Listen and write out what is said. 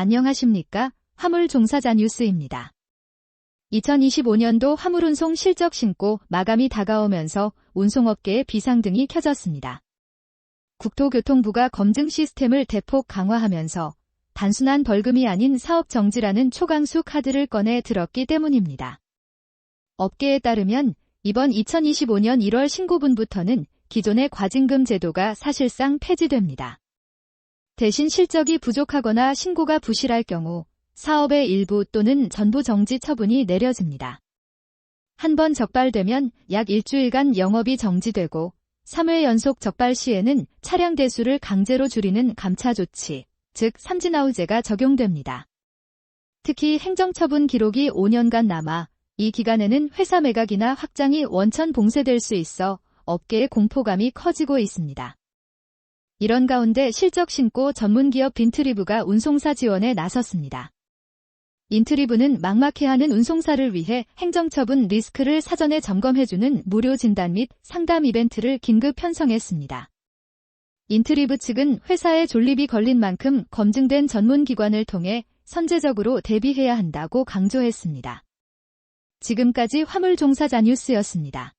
안녕하십니까? 화물 종사자 뉴스입니다. 2025년도 화물운송 실적 신고 마감이 다가오면서 운송업계의 비상등이 켜졌습니다. 국토교통부가 검증 시스템을 대폭 강화하면서 단순한 벌금이 아닌 사업 정지라는 초강수 카드를 꺼내 들었기 때문입니다. 업계에 따르면 이번 2025년 1월 신고분부터는 기존의 과징금 제도가 사실상 폐지됩니다. 대신 실적이 부족하거나 신고가 부실할 경우 사업의 일부 또는 전부 정지 처분이 내려집니다. 한 번 적발되면 약 일주일간 영업이 정지되고 3회 연속 적발 시에는 차량 대수를 강제로 줄이는 감차 조치, 즉 삼진아우제가 적용됩니다. 특히 행정처분 기록이 5년간 남아 이 기간에는 회사 매각이나 확장이 원천 봉쇄될 수 있어 업계의 공포감이 커지고 있습니다. 이런 가운데 실적 신고 전문기업 빈트리브가 운송사 지원에 나섰습니다. 인트리브는 막막해하는 운송사를 위해 행정처분 리스크를 사전에 점검해주는 무료 진단 및 상담 이벤트를 긴급 편성했습니다. 인트리브 측은 회사의 존립이 걸린 만큼 검증된 전문기관을 통해 선제적으로 대비해야 한다고 강조했습니다. 지금까지 화물종사자 뉴스였습니다.